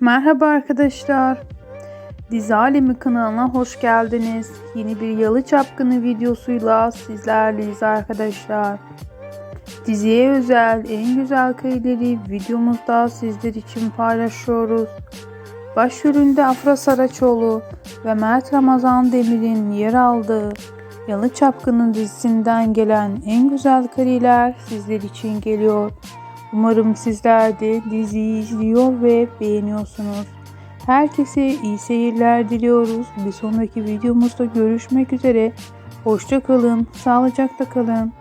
Merhaba arkadaşlar. Dizi Alemi kanalına hoş geldiniz. Yeni bir Yalı Çapkını videosuyla sizlerleyiz arkadaşlar. Diziye özel en güzel kareleri videomuzda sizler için paylaşıyoruz. Başrolünde Afra Saraçoğlu ve Mert Ramazan Demir'in yer aldığı Yalı Çapkını dizisinden gelen en güzel kareler sizler için geliyor. Umarım sizler de diziyi izliyor ve beğeniyorsunuz. Herkese iyi seyirler diliyoruz. Bir sonraki videomuzda görüşmek üzere. Hoşça kalın, sağlıcakla kalın.